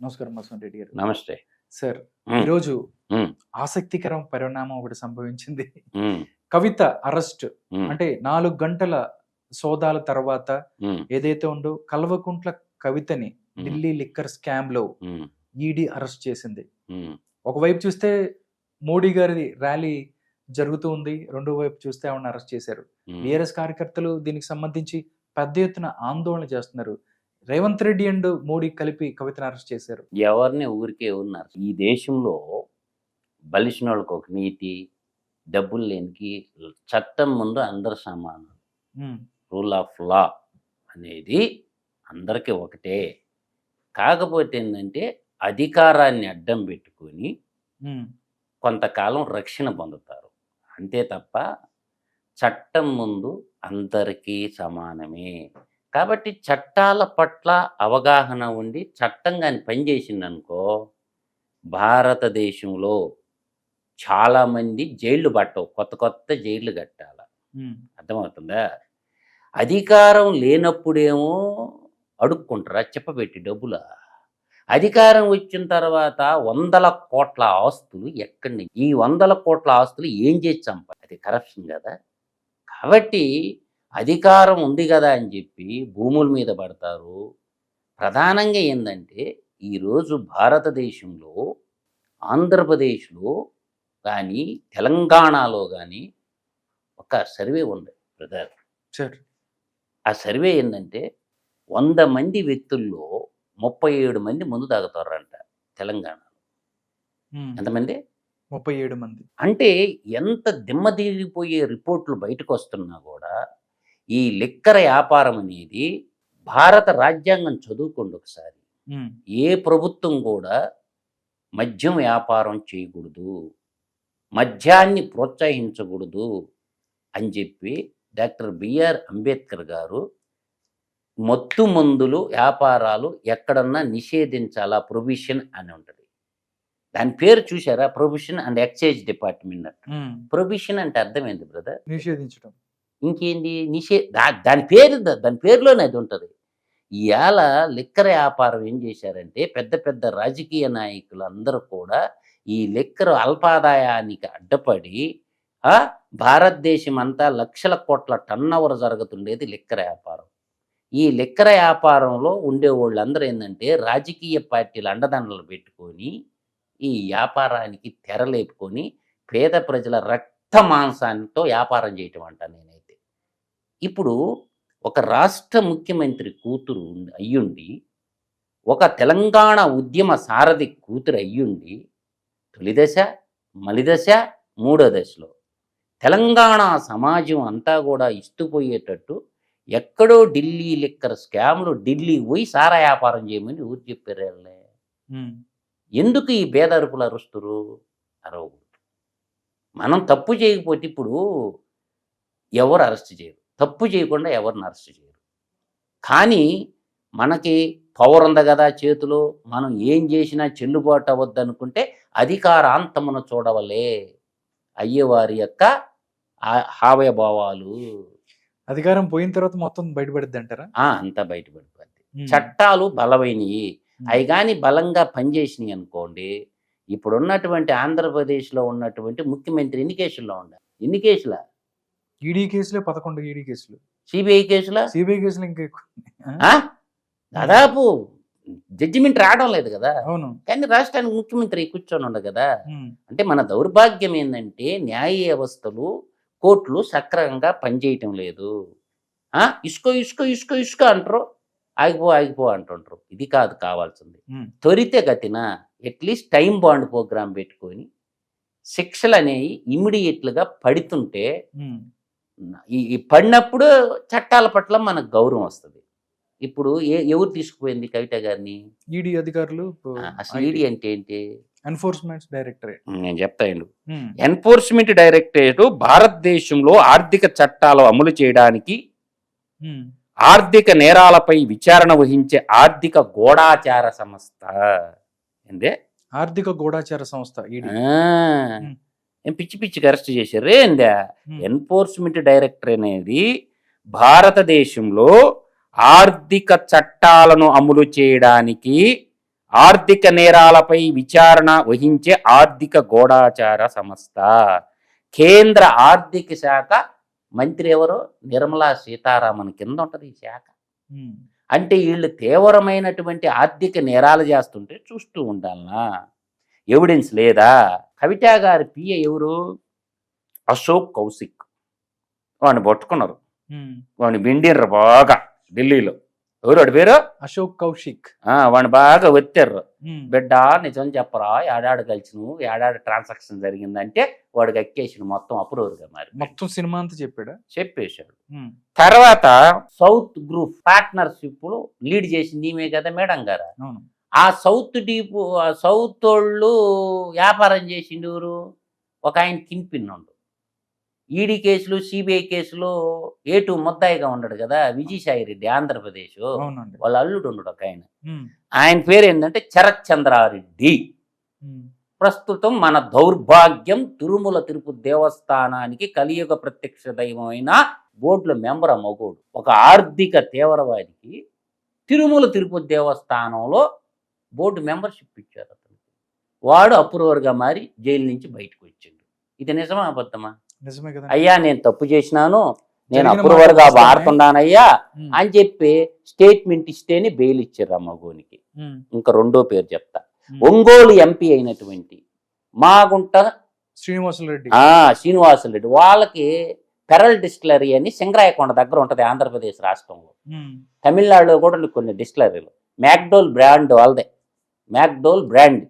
నమస్కారం మసన్ రెడ్డి గారు. నమస్తే. సార్. ఈరోజు. ఆసక్తికరం పరిణామం ఒకటి సంభవించింది. కవిత అరెస్ట్ అంటే నాలుగు గంటల సోదాల తర్వాత ఏదైతే ఉందో కల్వకుంట్ల కవితని ఢిల్లీ లిక్కర్ స్కామ్లో ఈడీ అరెస్ట్ చేసింది. ఒకవైపు చూస్తే మోడీ గారి ర్యాలీ జరుగుతూ ఉంది. రెండో వైపు చూస్తే ఆవిడని అరెస్ట్ చేశారు. బీఆర్ఎస్ కార్యకర్తలు దీనికి సంబంధించి పెద్ద ఎత్తున ఆందోళన చేస్తున్నారు. రేవంత్ రెడ్డి అండ్ మోడీ కలిపి కవితను అరెస్ట్ చేశారు. ఎవరిని ఊరికే ఉన్నారు? ఈ దేశంలో బలిసిన వాళ్ళకి ఒక నీతి డబ్బులు లేనికి చట్టం ముందు అందరు సమానం. రూల్ ఆఫ్ లా అనేది అందరికీ ఒకటే. కాకపోతే ఏంటంటే అధికారాన్ని అడ్డం పెట్టుకొని. కొంతకాలం రక్షణ పొందుతారు. అంతే తప్ప చట్టం ముందు అందరికీ సమానమే. కాబట్టి చట్టాల పట్ల అవగాహన ఉండి చట్టం కానీ పనిచేసిందనుకో భారతదేశంలో చాలామంది జైళ్ళు పట్టవు. కొత్త కొత్త జైళ్ళు కట్టాల. అర్థమవుతుందా? అధికారం లేనప్పుడేమో అడుక్కుంటారా? చెప్పబెట్టి డబ్బుల. అధికారం వచ్చిన తర్వాత వందల కోట్ల ఆస్తులు ఎక్కడి నుంచి? ఈ వందల కోట్ల ఆస్తులు ఏం చేసి చంప అది కరప్షన్ కదా. కాబట్టి అధికారం ఉంది కదా అని చెప్పి భూముల మీద పడతారు. ప్రధానంగా ఏంటంటే ఈరోజు భారతదేశంలో ఆంధ్రప్రదేశ్లో కానీ తెలంగాణలో కానీ ఒక సర్వే ఉంది బ్రదర్. సార్. ఆ సర్వే ఏంటంటే వంద మంది వ్యక్తుల్లో ముప్పై ఏడు మంది ముందు తాగుతారంట తెలంగాణ. మ్మ్. ఎంతమంది? ముప్పై ఏడు మంది. అంటే ఎంత దిమ్మదిరిగిపోయే రిపోర్ట్లు బయటకు వస్తున్నా కూడా ఈ లిక్కర వ్యాపారం అనేది భారత రాజ్యాంగం చదువుకోండి ఒకసారి. ఏ ప్రభుత్వం కూడా మద్యం వ్యాపారం చేయకూడదు. మద్యాన్ని ప్రోత్సహించకూడదు అని చెప్పి డాక్టర్ బిఆర్ అంబేద్కర్ గారు మత్తు మందులు వ్యాపారాలు ఎక్కడన్నా నిషేధించాలా? ప్రొవిషన్ అని ఉంటుంది. దాని పేరు చూసారా provision and excise department. Provision అంటే అర్థం ఏంది బ్రదర్? నిషేధించడం ఇంకేంది? నిషే దా- దాని పేరు దాని పేరులోనే అది ఉంటుంది. ఇవాళ లిక్కర వ్యాపారం ఏం చేశారంటే పెద్ద పెద్ద రాజకీయ నాయకులందరూ కూడా ఈ లిక్కర్ అల్పాదాయానికి అడ్డపడి భారతదేశం అంతా లక్షల కోట్ల టన్నవర్ జరుగుతుండేది లిక్కర వ్యాపారం. ఈ లిక్కర వ్యాపారంలో ఉండే వాళ్ళందరూ ఏంటంటే రాజకీయ పార్టీల అండదండలు పెట్టుకొని ఈ వ్యాపారానికి తెరలేపుకొని పేద ప్రజల రక్త మాంసాలతో వ్యాపారం చేయటం అంట నేను. ఇప్పుడు ఒక రాష్ట్ర ముఖ్యమంత్రి కూతురు అయ్యుండి ఒక తెలంగాణ ఉద్యమ సారథి కూతురు అయ్యుండి తొలి దశ మలి దశ మూడో దశలో తెలంగాణ సమాజం అంతా కూడా ఇస్తుపోయేటట్టు ఎక్కడో ఢిల్లీ లిక్కర్ స్కామ్లు ఢిల్లీ పోయి సారా వ్యాపారం చేయమని ఊరు చెప్పారు వాళ్ళే. ఎందుకు ఈ భేదరుపులు అరుస్తురు అరవకూడదు. మనం తప్పు చేయకపోతే ఇప్పుడు ఎవరు అరెస్ట్ చేయరు? తప్పు చేయకుండా ఎవరిని అరెస్ట్ చేయరు. కానీ మనకి పవర్ ఉంది కదా చేతిలో మనం ఏం చేసినా చెల్లుబాటు అవ్వద్దు అనుకుంటే అధికారాంతమును చూడవలే. అయ్యేవారి యొక్క హావయభావాలు అధికారం పోయిన తర్వాత మొత్తం బయటపడిద్ది అంటారా అంతా బయటపడిపోద్ది. చట్టాలు బలమైనవి. అవి కానీ బలంగా పనిచేసినాయి అనుకోండి ఇప్పుడు ఉన్నటువంటి ఆంధ్రప్రదేశ్లో ఉన్నటువంటి ముఖ్యమంత్రి ఎన్ని కేసుల్లో ఉండాలి. ఎన్ని కేసుల ఈడీ కేసులే పదకొండు ఈడీ కేసులు. సిబిఐ కేసుల? సిబిఐ కేసులు ఇంకా ఎక్కువ? దాదాపు జడ్జిమెంట్ రావడం లేదు కదా? అవును. కానీ రాష్ట్రానికి ముఖ్యమంత్రి కూర్చొని ఉండదు కదా. అంటే మన దౌర్భాగ్యం ఏంటంటే న్యాయ వ్యవస్థలు కోర్టులు సక్రమంగా పనిచేయటం లేదు. ఆ? ఇసుకో ఇసుకో ఇసుకో ఇసుకో అంటారు. ఆగిపో ఆగిపో అంటుంటారు. ఇది కాదు కావాల్సింది. మ్మ్. త్వరితగతిన అట్లీస్ట్ టైం బాండ్ ప్రోగ్రామ్ పెట్టుకొని శిక్షలు అనేవి ఇమ్మీడియట్లుగా పడుతుంటే. ఈ పడినప్పుడు చట్టాల పట్ల మనకు గౌరవం వస్తుంది. ఇప్పుడు ఏ ఎవరు తీసుకుపోయింది కవిత గారిని? ఈడీ అధికారులు అసలు ఈడీ అంటే ఏంటి? ఎన్ఫోర్స్మెంట్ డైరెక్టరేట్ నేను చెప్తాను ఎన్ఫోర్స్మెంట్ డైరెక్టరేట్ భారతదేశంలో ఆర్థిక చట్టాలు అమలు చేయడానికి ఆర్థిక నేరాలపై విచారణ వహించే ఆర్థిక గూఢాచార సంస్థ. ఏందే? ఆర్థిక గూఢాచార సంస్థ ఈడీ. ఏం పిచ్చి పిచ్చికి అరెస్ట్ చేశారు. ఏందా ఎన్ఫోర్స్మెంట్ డైరెక్టర్ అనేది భారతదేశంలో ఆర్థిక చట్టాలను అమలు చేయడానికి ఆర్థిక నేరాలపై విచారణ వహించే ఆర్థిక గూఢాచార సంస్థ. కేంద్ర ఆర్థిక శాఖ మంత్రి ఎవరు? నిర్మలా సీతారామన్ కింద ఉంటది ఈ శాఖ. అంటే వీళ్ళు తీవ్రమైనటువంటి ఆర్థిక నేరాలు చేస్తుంటే చూస్తూ ఉండాలనా? ఎవిడెన్స్ లేదా? కవితా గారి పియ ఎవరు? అశోక్ కౌశిక్. వాడిని పట్టుకున్నారు. వాడిని బిండిర్రు బాగా ఢిల్లీలో. ఎవరు వాడి పేరు? అశోక్ కౌశిక్. ఆ, వాడిని బాగా ఒత్తారు ఉమ్, బిడ్డ నిజం చెప్పరా? ఏడాడు కలిసి నువ్వు ఏడాడు ట్రాన్సాక్షన్ జరిగిందంటే వాడికి ఎక్కేసిన మొత్తం అప్రూవర్గా మరి. మొత్తం సినిమా అంతా చెప్పాడా? చెప్పేశాడు. తర్వాత సౌత్ గ్రూప్ పార్ట్నర్షిప్ లీడ్ చేసింది ఈమె కదా మేడం గారు? ఆ సౌత్ డీపు ఆ సౌత్ వాళ్ళు వ్యాపారం చేసిండు ఎవరు? ఒక ఆయన కిన్పిన్ ఉండు. ఈడీ కేసులు సిబిఐ కేసులు ఏటు ముద్దాయిగా ఉన్నాడు కదా విజయసాయి రెడ్డి ఆంధ్రప్రదేశ్. వాళ్ళ అల్లుడు ఉండడు ఒక ఆయన. ఆయన పేరు ఏంటంటే శరత్ చంద్రారెడ్డి ప్రస్తుతం మన దౌర్భాగ్యం తిరుమల తిరుపతి దేవస్థానానికి కలియుగ ప్రత్యక్ష దైవమైన బోర్డులో మెంబర్ మగోడు ఒక ఆర్థిక తీవ్రవాదికి తిరుమల తిరుపతి దేవస్థానంలో బోర్డు మెంబర్షిప్ ఇచ్చారు అతనికి. వాడు అప్రూవర్గా మారి జైలు నుంచి బయటకు వచ్చిండు. ఇది నిజమా అబద్ధమా? అయ్యా నేను తప్పు చేసినాను నేను అప్రూవర్గా. వాడుతున్నానయ్యా అని చెప్పి స్టేట్మెంట్ ఇస్తేనే బెయిల్ ఇచ్చారు ఆ మగోనికి. ఉమ్, ఇంకా రెండో పేరు చెప్తా. ఒంగోలు ఎంపీ అయినటువంటి మాగుంట శ్రీనివాసులు ఆ శ్రీనివాసులు రెడ్డి. వాళ్ళకి పెరల్ డిస్టిలరీ అని సింగరాయకొండ దగ్గర ఉంటది ఆంధ్రప్రదేశ్ రాష్ట్రంలో. తమిళనాడులో కూడా కొన్ని డిస్టిలరీలు. మ్యాక్డోల్ బ్రాండ్ వాళ్ళదే. మ్యాక్డోల్ బ్రాండ్.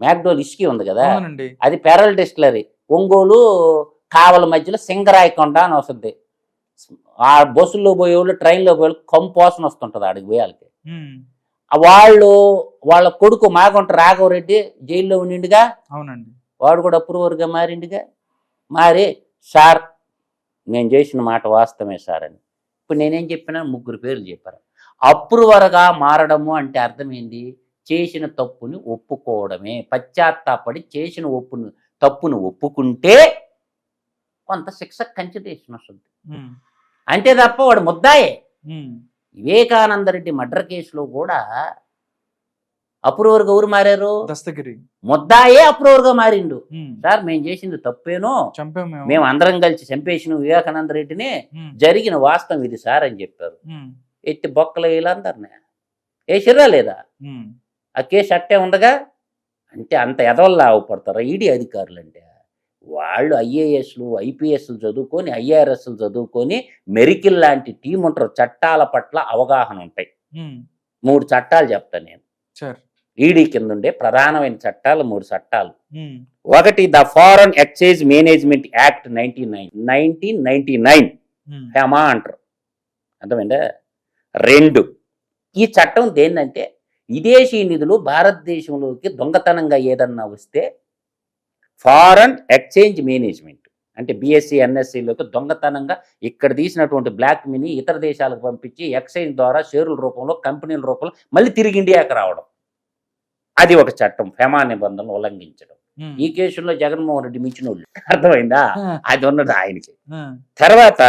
మ్యాక్డోల్ ఇస్కీ ఉంది కదా? అది పెరల్ డిస్టిలరీ. ఒంగోలు కావల మధ్యలో సింగరాయకొండ అని వస్తుంది. ఆ బస్సుల్లో పోయే వాళ్ళు ట్రైన్లో పోయే వాళ్ళు కంపోసన వస్తుంటది ఆడికి పోయే వాళ్ళకి ఉమ్, ఆ వాళ్ళు వాళ్ళ కొడుకు మాగుంట రాఘవరెడ్డి జైల్లో ఉండిండుగా? అవునండి. వాడు కూడా అప్రూవర్గా మారిండుగా? మారి సార్ నేను చేసిన మాట వాస్తవమే సార్ అని. ఇప్పుడు నేనేం చెప్పినా ముగ్గురు పేర్లు చెప్పారు. అప్రూవర్గా మారడము అంటే అర్థమైంది చేసిన తప్పుని ఒప్పుకోవడమే. పశ్చాత్తాపడి చేసిన ఒప్పును తప్పును ఒప్పుకుంటే కొంత శిక్ష కన్సిడరేషన్ వస్తుంది అంతే తప్ప వాడు ముద్దాయే. ఉమ్, వివేకానంద రెడ్డి మర్డర్ కేసులో కూడా అప్రూవర్గా ఎవరు మారారు? దస్తగిరి. ముద్దాయే అప్రూవర్గా మారిండు. సార్ మేము చేసింది తప్పేనో? మేము. అందరం కలిసి చంపేసిన వివేకానంద రెడ్డిని జరిగిన వాస్తవం ఇది సార్ అని చెప్పారు. ఎత్తి బొక్కలు వేయాలందరినీ. వేసిర్రా లేదా? ఆ కేసు అట్టే ఉందగా అంటే అంత ఎదవల్లా అవపడతారా ఈడీ అధికారులు అంటే వాళ్ళు ఐఏఎస్లు ఐపీఎస్లు చదువుకొని ఐఆర్ఎస్లు చదువుకొని మెరికిల్ లాంటి టీం ఉంటారు చట్టాల పట్ల అవగాహన ఉంటాయి. మూడు చట్టాలు చెప్తాను నేను. ఈడీ కింద ఉండే ప్రధానమైన చట్టాలు మూడు చట్టాలు. ఒకటి the foreign exchange management act nineteen nine nineteen ninety nine. FEMA అంటారు. అర్థమైందా? రెండు. ఈ చట్టం దేన్నంటే విదేశీ నిధులు భారతదేశంలోకి దొంగతనంగా ఏదన్నా వస్తే ఫారెన్ ఎక్స్చేంజ్ మేనేజ్మెంట్ అంటే బీఎస్సీ ఎన్ఎస్సీలోకి దొంగతనంగా ఇక్కడ తీసినటువంటి బ్లాక్ మనీ ఇతర దేశాలకు పంపించి ఎక్స్చేంజ్ ద్వారా షేర్ల రూపంలో కంపెనీల రూపంలో మళ్ళీ తిరిగి ఇండియాకి రావడం. అది ఒక చట్టం ఫెమా నిబంధనలు ఉల్లంఘించడం. ఈ కేసులో జగన్మోహన్ రెడ్డి మించిన వాళ్ళు అర్థమైందా అది ఉన్నది ఆయనకి. తర్వాత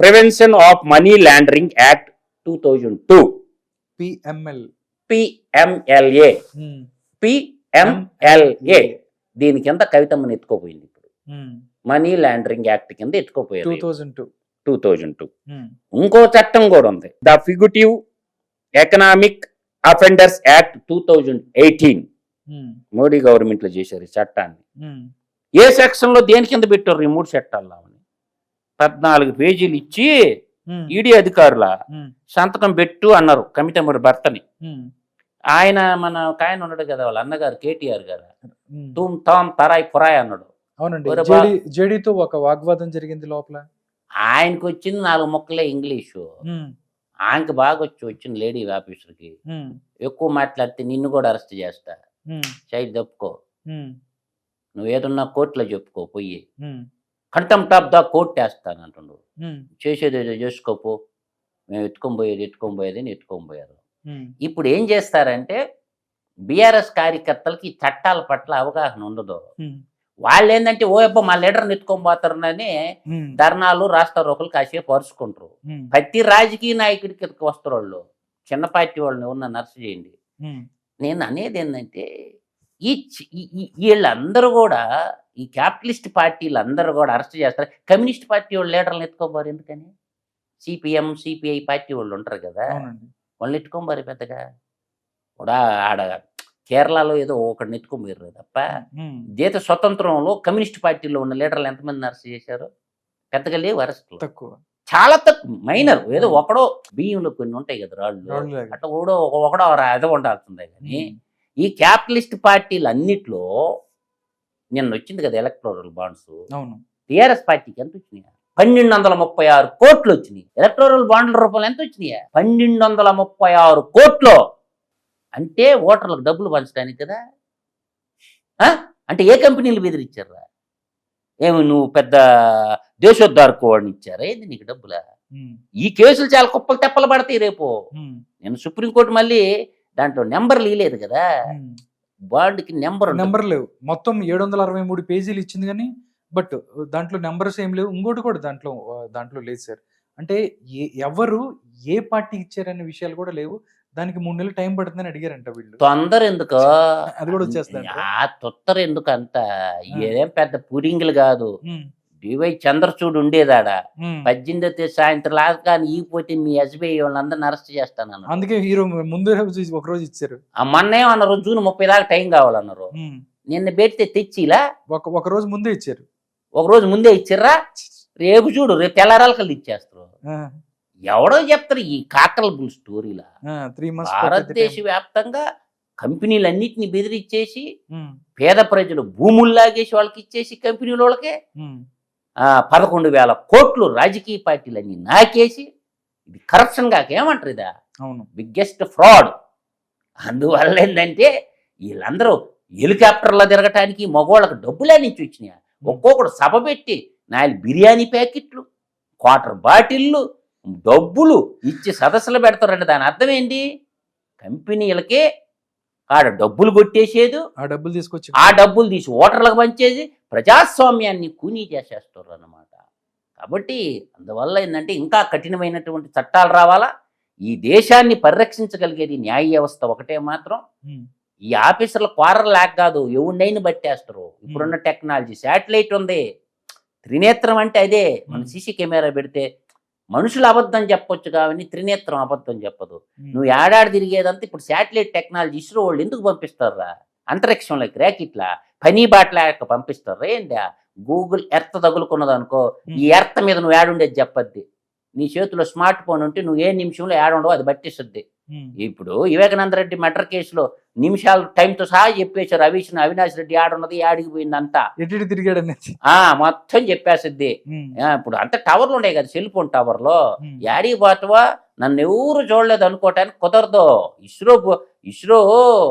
prevention of money laundering act two thousand two PML PMLA PMLA దీని కింద కవితమ్మని ఎత్తుకోపోయింది ఇప్పుడు. మనీ లాండరింగ్ యాక్ట్ కింద two ఎత్తుకోపోయారు thousand two. Two thousand two. ఇంకో చట్టం కూడా ఉంది. The fugitive economic offenders act two thousand eighteen. Modi గవర్నమెంట్లో చేశారు ఈ చట్టాన్ని. ఏ సెక్షన్లో దేని కింద పెట్టారు ఈ మూడు చట్టాల్లో పద్నాలుగు పేజీలు ఇచ్చి ఈడీ అధికారుల సంతకం పెట్టు అన్నారు కమిటమ్మడి భర్తని. ఆయన మన ఒక ఆయన ఉన్నాడు కదా వాళ్ళ అన్నగారు కేటీఆర్ గారు. తూమ్ తామ్ తరాయ్ పురాయ్ అన్నాడు. అవునండి. జేడీతో ఒక వాగ్వాదం జరిగింది లోపల. ఆయనకు వచ్చింది నాలుగు మొక్కలే ఇంగ్లీషు. ఆయనకి బాగా వచ్చి వచ్చింది లేడీ ఆఫీసర్కి. ఉమ్, ఎక్కువ మాట్లాడితే నిన్ను కూడా అరెస్ట్ చేస్తా. సైడ్ చెప్పుకో నువ్వు ఏదన్నా కోర్టులో చెప్పుకో పోయి. కంటెంప్ట్ ఆఫ్ ద కోర్ట్ వేస్తాను అంటుండు. ఉమ్, చేసేది ఏదో చేసుకోపో. మేము ఎత్తుకొని పోయేది ఎత్తుకొని పోయేది అని ఎత్తుకొని పోయారు. ఉమ్, ఇప్పుడు ఏం చేస్తారంటే బీఆర్ఎస్ కార్యకర్తలకి ఈ చట్టాల పట్ల అవగాహన ఉండదు. ఉమ్, వాళ్ళు ఏంటంటే ఓ అబ్బా మా లీడర్ని ఎత్తుకొని పోతారని ఉమ్, ధర్నాలు రాష్ట్ర రోకలు కాసేపు అరుచుకుంటారు. ఉమ్, ప్రతి రాజకీయ నాయకుడికి వస్తారు వాళ్ళు. చిన్న పార్టీ వాళ్ళని ఉన్న నర్సు చేయండి. నేను అనేది ఏంటంటే ఈ- వీళ్ళందరూ కూడా ఈ క్యాపిటలిస్ట్ పార్టీలు అందరూ కూడా అరెస్ట్ చేస్తారు. కమ్యూనిస్ట్ పార్టీ వాళ్ళు లీడర్లను ఎత్తుకోబారు ఎందుకని? సిపిఎం సిపిఐ పార్టీ వాళ్ళు ఉంటారు కదా. అవునండి. వాళ్ళు ఎత్తుకోబారు పెద్దగా. కూడా ఆడ కేరళలో ఏదో ఒకడిని ఎత్తుకోబోయారు తప్ప. దేశ స్వతంత్రంలో కమ్యూనిస్ట్ పార్టీలో ఉన్న లీడర్లు ఎంతమంది అరెస్ట్ చేశారు? పెద్దగా లేవు అరెస్టులు. తక్కువ. చాలా తక్కువ. మైనర్. ఏదో ఒకడో బియ్యంలో కొన్ని ఉంటాయి కదా రాళ్ళు. అట్లా ఒకడో ఒకడో అదే ఉండాల్సిందే కానీ ఈ క్యాపిటలిస్ట్ పార్టీలు అన్నిట్లో నిన్న వచ్చింది కదా ఎలక్ట్రోరల్ బాండ్స్. అవును. టిఆర్ఎస్ పార్టీకి ఎంత వచ్చినాయి పన్నెండు వందల ముప్పై ఆరు కోట్లు వచ్చినాయి ఎలక్ట్రోరల్ బాండ్ల రూపంలో ఎంత వచ్చినాయి పన్నెండు వందల ముప్పై ఆరు కోట్లు. అంటే ఓటర్లకు డబ్బులు పంచడానికి కదా? ఆ? అంటే ఏ కంపెనీలు బెదిరించారా ఏమి నువ్వు పెద్ద దేశోద్ధారకు వాడిని ఇచ్చారా? ఏంది నీకు డబ్బులా? ఈ కేసులు చాలా కుప్పలు తెప్పలు పడతాయి రేపు. నేను సుప్రీంకోర్టు మళ్ళీ దాంట్లో నెంబర్లు ఇలేదు కదా. బాండ్కి నెంబర్. నెంబర్ లేవు. మొత్తం ఏడు వందల అరవై మూడు పేజీలు ఇచ్చింది కానీ బట్ దాంట్లో నెంబర్స్ ఏం లేవు. ఇంకోటి కూడా దాంట్లో దాంట్లో లేదు సార్. అంటే ఏ ఎవరు ఏ పార్టీ ఇచ్చారనే విషయాలు కూడా లేవు. దానికి మూడు నెలలు టైం పడుతుందని అడిగారంట వీళ్ళు. తొందర ఎందుకు అది కూడా వచ్చేస్తుంది ఆ తొత్తర ఎందుకు అంత ఏదేం పెద్ద పుడింగులు కాదు. డివై చంద్రచూడు ఉండేదాడ. పద్దెనిమిదో తేదీ సాయంత్రం లాగా కానీ ఈగిపోతే మీ ఎస్బీఐ వాళ్ళందరిని అరెస్ట్ చేస్తానన్నారు. అందుకే హీరో ముందు రోజు ఒక రోజు ఇచ్చారు. ఆ మొన్నేమన్నారు జూన్ ముప్పై దాకా టైం కావాలన్నారు. నిన్న పెడితే తెచ్చిలా? ఒక ఒక రోజు ముందే ఇచ్చారు. ఒక రోజు ముందే ఇచ్చిర్రా? రేపు చూడు రేపు తెల్లారాలకల్లా ఇచ్చేస్తారు. ఎవడో చెప్తారు ఈ కాకల బుల్ స్టోరీలా. భారతదేశ వ్యాప్తంగా కంపెనీలన్నిటిని బెదిరించేసి మంత్స్ పేద ప్రజలు భూములు లాగేసి వాళ్ళకి ఇచ్చేసి కంపెనీల వాళ్ళకే పదకొండు వేల కోట్లు రాజకీయ పార్టీలన్నీ నాకేసి ఇది కరప్షన్ కాక ఏమంటారు ఇదా? అవును. బిగ్గెస్ట్ ఫ్రాడ్ అందువల్ల ఏంటంటే వీళ్ళందరూ హెలికాప్టర్లో తిరగటానికి మగవాళ్ళకి డబ్బులే నుంచి వచ్చినాయి ఒక్కొక్కడు సభ పెట్టి నాలుగు బిర్యానీ ప్యాకెట్లు క్వార్టర్ బాటిళ్ళు డబ్బులు ఇచ్చి సదస్సులు పెడతారంటే. దాని అర్థం ఏంటి? కంపెనీలకే ఆడ డబ్బులు కొట్టేసేది ఆ డబ్బులు తీసుకొచ్చి ఆ డబ్బులు తీసి ఓటర్లకు పంచేసి ప్రజాస్వామ్యాన్ని కూనీ చేసేస్తారు అన్నమాట కాబట్టి అందువల్ల ఏంటంటే ఇంకా కఠినమైనటువంటి చట్టాలు రావాలా? ఈ దేశాన్ని పరిరక్షించగలిగేది న్యాయ వ్యవస్థ ఒకటే మాత్రం. ఈ ఆఫీసర్ల క్వారల్ లేక కాదు ఎవరినైనా బట్టేస్తారు ఇప్పుడున్న టెక్నాలజీ శాటిలైట్ ఉంది. త్రినేత్రం అంటే అదే. మన. సీసీ కెమెరా పెడితే మనుషులు అబద్ధం చెప్పొచ్చు కానీ త్రినేత్రం అబద్ధం చెప్పదు. నువ్వు ఏడాది తిరిగేదంతా ఇప్పుడు శాటిలైట్ టెక్నాలజీ ఇస్రో వాళ్ళు ఎందుకు పంపిస్తారా అంతరిక్షంలోకి ర్యాకెట్లా? పని బాటలేక పంపిస్తారా. ఏంటి గూగుల్ ఎర్త్ తగులుకున్నది అనుకో ఈ ఎర్త్ మీద నువ్వు ఏడుండేది చెప్పద్ది. నీ చేతిలో స్మార్ట్ ఫోన్ ఉంటే నువ్వు ఏ నిమిషంలో ఏడుండవు అది బట్టిస్తుంది ఉమ్, ఇప్పుడు వివేకానంద రెడ్డి మర్డర్ కేసులో నిమిషాలు టైంతో సహా చెప్పేశారు. అవిష్ అవినాష్ రెడ్డి ఆడున్నది ఆడికి పోయిందంతా ఎటు ఇటు తిరిగాడు ఆ మొత్తం చెప్పేసిద్ది. ఇప్పుడు అంత టవర్లు ఉన్నాయి కదా సెల్ ఫోన్ టవర్లో. యాడికి పోతావా? నన్ను ఎవరు చూడలేదు అనుకోవటానికి కుదరదు. ఇస్రో ఇస్రో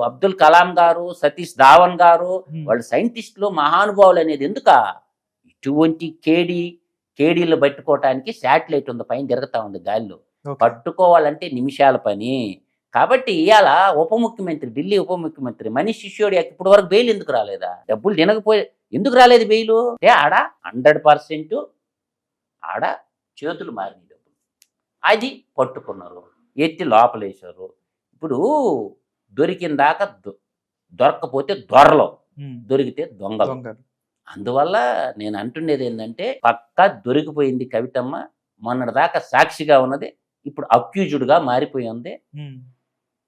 అబ్దుల్ కలాం గారు సతీష్ ధావన్ గారు వాళ్ళు సైంటిస్టులు మహానుభావులు అనేది ఎందుక? ఇటువంటి కేడి కేడీలు పట్టుకోవటానికి శాటిలైట్ ఉంది పైన తిరుగుతా ఉంది గాల్లో. పట్టుకోవాలంటే నిమిషాల పని. కాబట్టి ఇవాళ ఉప ముఖ్యమంత్రి ఢిల్లీ ఉప ముఖ్యమంత్రి మనీష్ సిసోడియాకి ఇప్పుడు వరకు బెయిల్ ఎందుకు రాలేదా? డబ్బులు తినకపోయి ఎందుకు రాలేదు బెయిల్? అంటే ఆడ? హండ్రెడ్ పర్సెంట్ ఆడ? చేతులు మారిన డబ్బులు అది పట్టుకున్నారు. ఎత్తి లోపలేశారు. ఇప్పుడు దొరికిన దాకా దొ- దొరక్కపోతే దొరలు దొరికితే దొంగలు. అందువల్ల నేను అంటుండేది ఏంటంటే పక్కా దొరికిపోయింది కవితమ్మ మొన్నటిదాకా సాక్షిగా ఉన్నది ఇప్పుడు అక్యూజుడ్గా మారిపోయింది.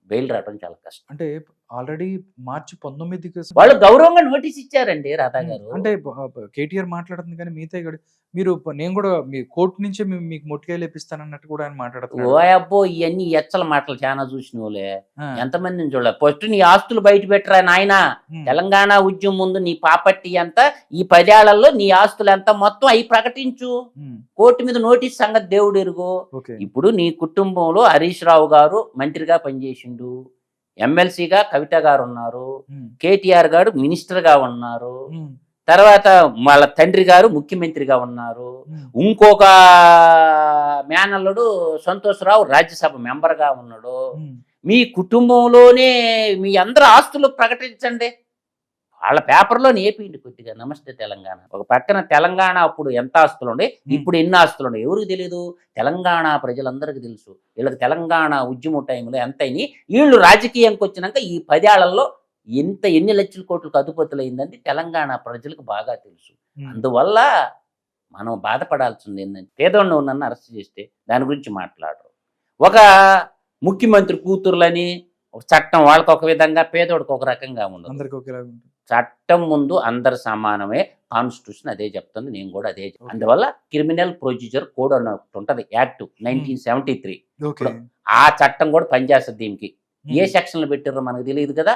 బెయిల్ రావడం చాలా కష్టం. అంటే ఆల్రెడీ మార్చి పంతొమ్మిదికి వాళ్ళు గౌరవంగా నోటీస్ ఇచ్చారండి రాధా గారు. అంటే కేటీఆర్ మాట్లాడుతుంది కానీ మిగతా ఇక్కడ మీరు నేను కూడా మీ కోర్టు నుంచే మీకు మొట్టికాయలు లేపిస్తానన్నట్టు కూడా ఆయన ఓ మాట్లాడుతున్నారు అబ్బో ఇవన్నీ ఎచ్చల మాటలు చాలా చూసిన వాళ్ళే ఆ, ఎంతమందిని చూడలే. ఫస్ట్ నీ ఆస్తులు బయట పెట్టరా నాయనా? తెలంగాణ ఉద్యమం ముందు నీ పాపట్టి ఎంత? ఈ పదేళ్ళలో నీ ఆస్తులు ఎంత? మొత్తం అవి ప్రకటించు. కోర్టు మీద నోటీస్ సంగతి దేవుడు ఎరుగు. ఇప్పుడు నీ కుటుంబంలో హరీష్ రావు గారు మంత్రిగా పనిచేసిండు. ఎమ్మెల్సీగా కవిత గారు ఉన్నారు కేటీఆర్ గారు మినిస్టర్గా ఉన్నారు తర్వాత వాళ్ళ తండ్రి గారు ముఖ్యమంత్రిగా ఉన్నారు. ఇంకొక మేనల్లుడు సంతోషరావు రాజ్యసభ మెంబర్గా ఉన్నాడు మీ కుటుంబంలోనే మీ అందరు ఆస్తులు ప్రకటించండి. వాళ్ళ పేపర్లో ఏపీండి కొద్దిగా నమస్తే తెలంగాణ. ఒక పక్కన తెలంగాణ అప్పుడు ఎంత ఆస్తులు ఉండే? ఇప్పుడు ఎన్ని ఆస్తులు ఉన్నాయి ఎవరికి తెలియదు తెలంగాణ ప్రజలందరికీ తెలుసు. వీళ్ళకి తెలంగాణ ఉద్యమ టైంలో ఎంత అయినాయి వీళ్ళు రాజకీయంకి వచ్చినాక ఈ పదేళ్ళలో ఎంత ఎన్ని లక్షల కోట్లకు అదుపతులు అయిందని తెలంగాణ ప్రజలకు బాగా తెలుసు. అందువల్ల మనం బాధపడాల్సింది ఏంటంటే పేదోడిని నన్ను అరెస్ట్ చేస్తే దాని గురించి మాట్లాడరు. ఒక ముఖ్యమంత్రి కూతుర్లని ఒక చట్టం వాళ్ళకి ఒక విధంగా పేదోడికి ఒక రకంగా ఉండదు. అందరికి ఒకేలా ఉంటుంది. చట్టం ముందు అందరు సమానమే కాన్స్టిట్యూషన్ అదే చెప్తుంది నేను కూడా అదే. అందువల్ల క్రిమినల్ ప్రొసీజర్ కోడ్ అని ఒకటి ఉంటది యాక్ట్ నైన్టీన్ సెవెంటీ త్రీ ఆ చట్టం కూడా పనిచేస్తుంది దీనికి. ఏ సెక్షన్లు పెట్టారో మనకు తెలియదు కదా?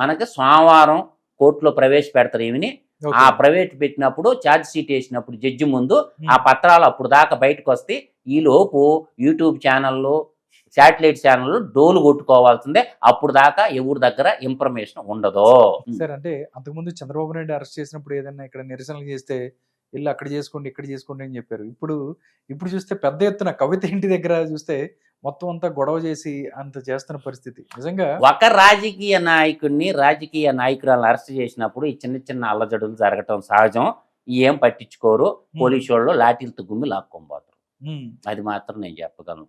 మనకి సోమవారం కోర్టులో ప్రవేశపెడతారు ఏమిని. ఆ ప్రైవేట్ పెట్టినప్పుడు ఛార్జ్ షీట్ వేసినప్పుడు జడ్జి ముందు ఉమ్. ఆ పత్రాలు అప్పుడు దాకా బయటకు వస్తే ఈ లోపు యూట్యూబ్ ఛానళ్ళు శాటిలైట్ ఛానళ్ళు డోలు కొట్టుకోవాల్సిందే. అప్పుడు దాకా ఎవరి దగ్గర ఇన్ఫర్మేషన్ ఉండదు. సార్ అంటే అంతకుముందు చంద్రబాబు నాయుడు అరెస్ట్ చేసినప్పుడు ఏదైనా ఇక్కడ నిరసనలు చేస్తే ఇల్లు అక్కడ చేసుకోండి ఇక్కడ చేసుకోండి అని చెప్పారు. ఇప్పుడు ఇప్పుడు చూస్తే పెద్ద ఎత్తున కవిత ఇంటి దగ్గర చూస్తే మొత్తం అంతా గొడవ చేసి అంత చేస్తున్న పరిస్థితి. నిజంగా ఒక రాజకీయ నాయకుడిని రాజకీయ నాయకురాలను అరెస్ట్ చేసినప్పుడు ఈ చిన్న చిన్న అల్లజడులు జరగటం సహజం. ఏం పట్టించుకోరు. పోలీసు వాళ్ళు లాఠీలతో గుమ్మి లాక్కొని పోతారు. అది మాత్రం నేను చెప్పగలను.